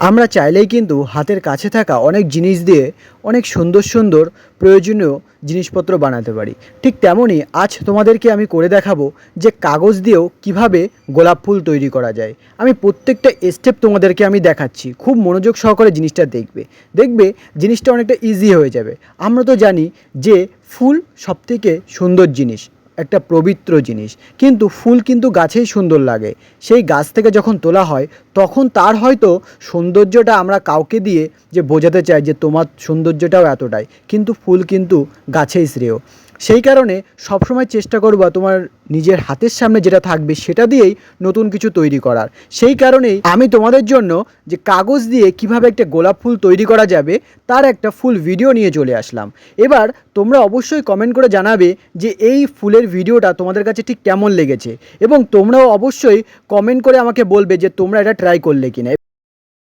আমরা চাইলেই কিন্তু হাতের কাছে থাকা অনেক জিনিস দিয়ে অনেক সুন্দর সুন্দর প্রয়োজনীয় জিনিসপত্র বানাতে পারি। ঠিক তেমনই আজ তোমাদেরকে আমি করে দেখাবো যে কাগজ দিয়েও কীভাবে গোলাপ ফুল তৈরি করা যায়। আমি প্রত্যেকটা স্টেপ তোমাদেরকে আমি দেখাচ্ছি। খুব মনোযোগ সহকারে জিনিসটা দেখবে। দেখবে জিনিসটা অনেকটা ইজি হয়ে যাবে। আমরা তো জানি যে ফুল সবথেকে সুন্দর জিনিস। একটা পবিত্র জিনিস। কিন্তু ফুল কিন্তু গাছেই সুন্দর লাগে। সেই গাছ থেকে যখন তোলা হয়, তখন তার হয়তো সৌন্দর্যটা আমরা কাউকে দিয়ে যে বোঝাতে চাই যে তোমার সৌন্দর্যটাও এতটাই। কিন্তু ফুল কিন্তু গাছেই শ্রেয়। সেই কারণে সবসময় চেষ্টা করবা তোমার নিজের হাতের সামনে যেটা থাকবে সেটা দিয়েই নতুন কিছু তৈরি করার। সেই কারণেই আমি তোমাদের জন্য যে কাগজ দিয়ে কীভাবে একটা গোলাপ ফুল তৈরি করা যাবে, তার একটা ফুল ভিডিও নিয়ে চলে আসলাম। এবার তোমরা অবশ্যই কমেন্ট করে জানাবে যে এই ফুলের ভিডিওটা তোমাদের কাছে ঠিক কেমন লেগেছে। এবং তোমরাও অবশ্যই কমেন্ট করে আমাকে বলবে যে তোমরা এটা ট্রাই করলে কিনা।